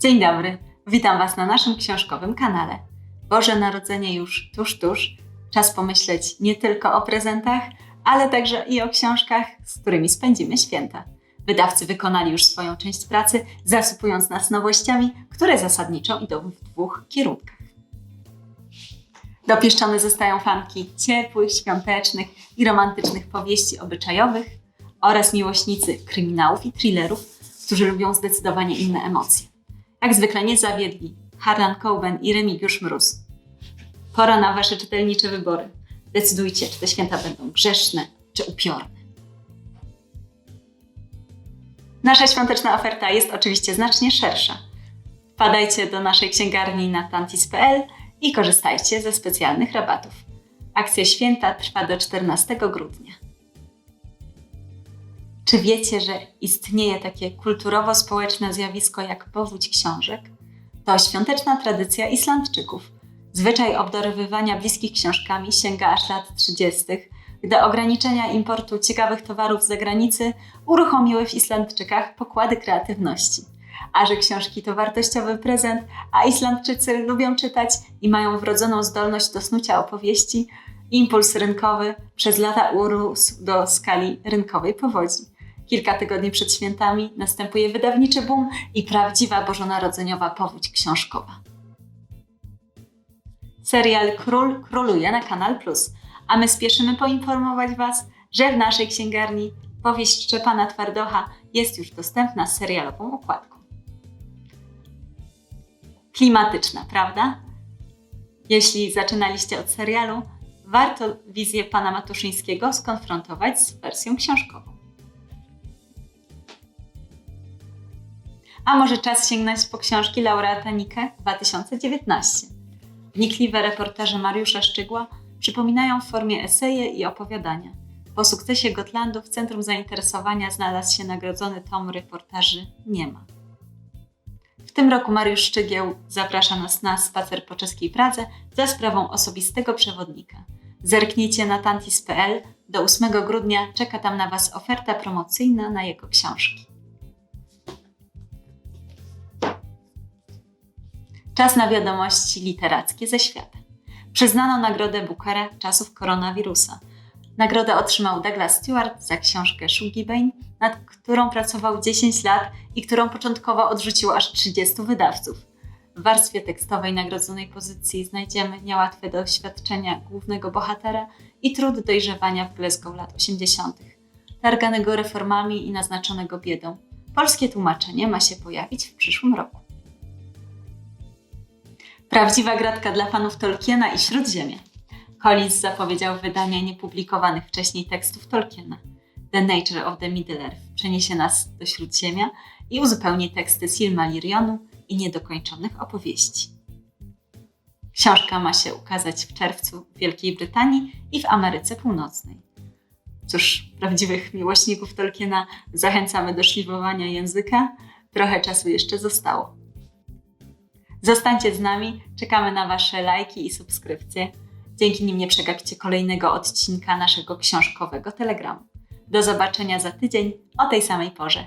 Dzień dobry, witam Was na naszym książkowym kanale. Boże Narodzenie już tuż, tuż. Czas pomyśleć nie tylko o prezentach, ale także i o książkach, z którymi spędzimy święta. Wydawcy wykonali już swoją część pracy, zasypując nas nowościami, które zasadniczo idą w dwóch kierunkach. Dopieszczone zostają fanki ciepłych, świątecznych i romantycznych powieści obyczajowych oraz miłośnicy kryminałów i thrillerów, którzy lubią zdecydowanie inne emocje. Jak zwykle nie zawiedli Harlan Coben i Remigiusz Mróz. Pora na Wasze czytelnicze wybory. Decydujcie, czy te święta będą grzeszne, czy upiorne. Nasza świąteczna oferta jest oczywiście znacznie szersza. Wpadajcie do naszej księgarni na tantis.pl i korzystajcie ze specjalnych rabatów. Akcja święta trwa do 14 grudnia. Czy wiecie, że istnieje takie kulturowo-społeczne zjawisko jak powódź książek? To świąteczna tradycja Islandczyków. Zwyczaj obdarowywania bliskich książkami sięga aż lat 30., gdy ograniczenia importu ciekawych towarów z zagranicy uruchomiły w Islandczykach pokłady kreatywności. A że książki to wartościowy prezent, a Islandczycy lubią czytać i mają wrodzoną zdolność do snucia opowieści, impuls rynkowy przez lata urósł do skali rynkowej powodzi. Kilka tygodni przed świętami następuje wydawniczy boom i prawdziwa bożonarodzeniowa powódź książkowa. Serial Król króluje na Kanal Plus, a my spieszymy poinformować Was, że w naszej księgarni powieść Szczepana Twardocha jest już dostępna z serialową okładką. Klimatyczna, prawda? Jeśli zaczynaliście od serialu, warto wizję pana Matuszyńskiego skonfrontować z wersją książkową. A może czas sięgnąć po książki laureata Nike 2019? Wnikliwe reportaże Mariusza Szczygła przypominają w formie eseje i opowiadania. Po sukcesie Gotlandu w centrum zainteresowania znalazł się nagrodzony tom reportaży Nie ma. W tym roku Mariusz Szczygieł zaprasza nas na spacer po czeskiej Pradze za sprawą osobistego przewodnika. Zerknijcie na tantis.pl. Do 8 grudnia czeka tam na Was oferta promocyjna na jego książki. Czas na wiadomości literackie ze świata. Przyznano nagrodę Bookera czasów koronawirusa. Nagrodę otrzymał Douglas Stewart za książkę Shugibane, nad którą pracował 10 lat i którą początkowo odrzuciło aż 30 wydawców. W warstwie tekstowej nagrodzonej pozycji znajdziemy niełatwe doświadczenia głównego bohatera i trud dojrzewania w Glasgow lat 80., targanego reformami i naznaczonego biedą. Polskie tłumaczenie ma się pojawić w przyszłym roku. Prawdziwa gratka dla fanów Tolkiena i Śródziemia. Collins zapowiedział wydanie niepublikowanych wcześniej tekstów Tolkiena. The Nature of the Middle-earth przeniesie nas do Śródziemia i uzupełni teksty Silmarillionu i niedokończonych opowieści. Książka ma się ukazać w czerwcu w Wielkiej Brytanii i w Ameryce Północnej. Cóż, prawdziwych miłośników Tolkiena zachęcamy do szlifowania języka. Trochę czasu jeszcze zostało. Zostańcie z nami, czekamy na Wasze lajki i subskrypcje. Dzięki nim nie przegapicie kolejnego odcinka naszego książkowego telegramu. Do zobaczenia za tydzień o tej samej porze.